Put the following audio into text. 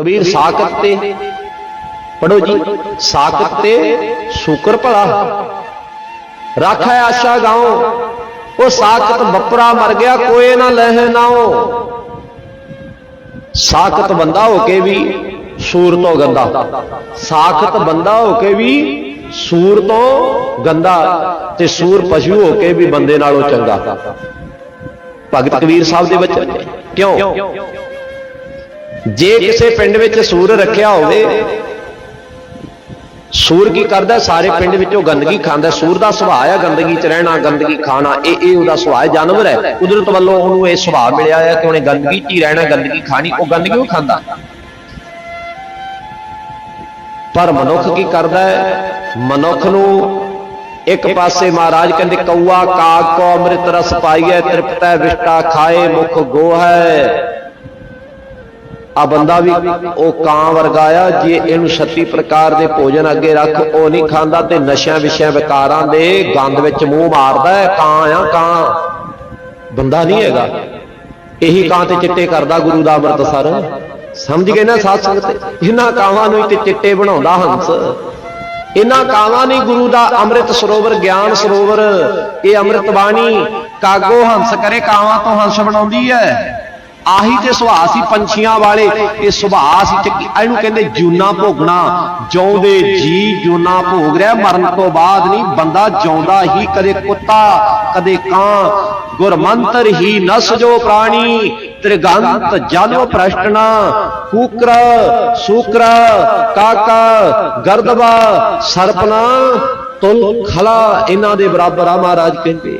ਕਬੀਰ ਸਾਖਤ ਤੇ। ਪੜੋ ਜੀ, ਸਾਖਤ ਤੇ ਸ਼ੁਕਰ ਭਲਾ। ਰੱਖੈ ਆਸ਼ਾ ਗਾਉ, ਉਹ ਸਾਖਤ ਬੱਪਰਾ ਮਰ ਗਿਆ, ਕੋਏ ਨਾ ਲਹਿ ਨਾਓ ਸਾਖਤ ਬੰਦਾ ਹੋ ਕੇ ਵੀ ਸੂਰ ਤੋਂ ਗੰਦਾ। ਸਾਖਤ ਬੰਦਾ ਹੋ ਕੇ ਵੀ ਸੂਰ ਤੋਂ ਗੰਦਾ ਤੇ ਸੂਰ ਪਸ਼ੂ ਹੋ ਕੇ ਵੀ ਬੰਦੇ ਨਾਲੋਂ ਚੰਗਾ। ਭਗਤ ਕਬੀਰ ਸਾਹਿਬ ਦੇ ਵਿੱਚ ਕਿਉਂ? ਜੇ ਕਿਸੇ ਪਿੰਡ ਵਿੱਚ ਸੂਰ ਰੱਖਿਆ ਹੋਵੇ, ਸੂਰ ਕੀ ਕਰਦਾ? ਸਾਰੇ ਪਿੰਡ ਵਿੱਚੋਂ ਗੰਦਗੀ ਖਾਂਦਾ। ਸੂਰ ਦਾ ਸੁਭਾਅ ਹੈ ਗੰਦਗੀ 'ਚ ਰਹਿਣਾ, ਗੰਦਗੀ ਖਾਣਾ, ਇਹ ਇਹ ਉਹਦਾ ਸੁਭਾਅ ਜਾਨਵਰ ਹੈ। ਕੁਦਰਤ ਵੱਲੋਂ ਉਹਨੂੰ ਇਹ ਸੁਭਾਅ ਮਿਲਿਆ ਹੈ ਕਿ ਉਹਨੇ ਗੰਦਗੀ 'ਚ ਹੀ ਰਹਿਣਾ, ਗੰਦਗੀ ਖਾਣੀ, ਉਹ ਗੰਦਗੀ ਉਹ ਖਾਂਦਾ। ਪਰ ਮਨੁੱਖ ਕੀ ਕਰਦਾ ਹੈ? ਮਨੁੱਖ ਨੂੰ ਇੱਕ ਪਾਸੇ ਮਹਾਰਾਜ ਕਹਿੰਦੇ, ਕਊਆ ਕਾਗ ਕੋ ਅੰਮ੍ਰਿਤ ਰਸ ਪਾਈਐ, ਤ੍ਰਿਪਤੈ, ਵਿਸ਼ਟਾ, ਖਾਏ, ਮੁਖ, ਗੋਹੈ। ਆ ਬੰਦਾ ਵੀ ਉਹ ਕਾਂ ਵਰਗਾ ਆ, ਜੇ ਇਹਨੂੰ 36 ਪ੍ਰਕਾਰ ਦੇ ਭੋਜਨ ਅੱਗੇ ਰੱਖ, ਉਹ ਨਹੀਂ ਖਾਂਦਾ ਤੇ ਨਸ਼ਿਆਂ ਵਿਸ਼ਿਆਂ ਵਿਕਾਰਾਂ ਦੇ ਗੰਦ ਵਿੱਚ ਮੂੰਹ ਮਾਰਦਾ ਹੈ, ਕਾਂ ਆ, ਕਾਂ। ਬੰਦਾ ਨਹੀਂ ਹੈਗਾ। ਇਹੀ ਕਾਂ ਤੇ ਚਿੱਟੇ ਕਰਦਾ ਗੁਰੂ ਦਾ ਅੰਮ੍ਰਿਤਸਰ। ਸਮਝ ਗਏ ਨਾ ਸਾਧ ਸੰਗਤ? ਇਹਨਾਂ ਕਾਵਾਂ ਨੂੰ ਤੇ ਚਿੱਟੇ ਬਣਾਉਂਦਾ ਹੰਸ। ਇਹਨਾਂ ਕਾਵਾਂ ਨੇ ਗੁਰੂ ਦਾ ਅੰਮ੍ਰਿਤ ਸਰੋਵਰ, ਗਿਆਨ ਸਰੋਵਰ। ਇਹ ਅੰਮ੍ਰਿਤ ਬਾਣੀ ਕਾਗੋ ਹੰਸ ਕਰੇ, ਕਾਵਾਂ ਤੋਂ ਹੰਸ ਬਣਾਉਂਦੀ ਹੈ। ਆਹੀ ਤੇ ਸੁਭਾਅ ਸੀ ਪੰਛੀਆਂ ਵਾਲੇ। ਇਹ ਸੁਭਾਅ ਸੀ ਤੇ ਇਹਨੂੰ ਕਹਿੰਦੇ ਜੂਨਾ ਭੋਗਣਾ। ਜਿਉਂਦੇ ਜੀ ਜੂਨਾ ਭੋਗ ਰਿਹਾ, ਮਰਨ ਤੋਂ ਬਾਅਦ ਨਹੀਂ, ਬੰਦਾ ਜਿਉਂਦਾ ਹੀ ਕਦੇ ਕੁੱਤਾ, ਕਦੇ ਕਾਂ। ਗੁਰਮੰਤਰ ਹੀ ਨਸ ਜੋ ਪ੍ਰਾਣੀ, ਤ੍ਰਿਗੰਤ ਜਲੋ ਪ੍ਰਸ਼ਟਣਾ ਕੂਕਰ, ਸੂਕਰ, ਕਾਕਾ, ਗਰਦਵਾ ਸਰਪਨਾ ਤੁਲ ਖਲਾ, ਇਹਨਾਂ ਦੇ ਬਰਾਬਰ ਆ ਮਹਾਰਾਜ ਕਹਿੰਦੇ।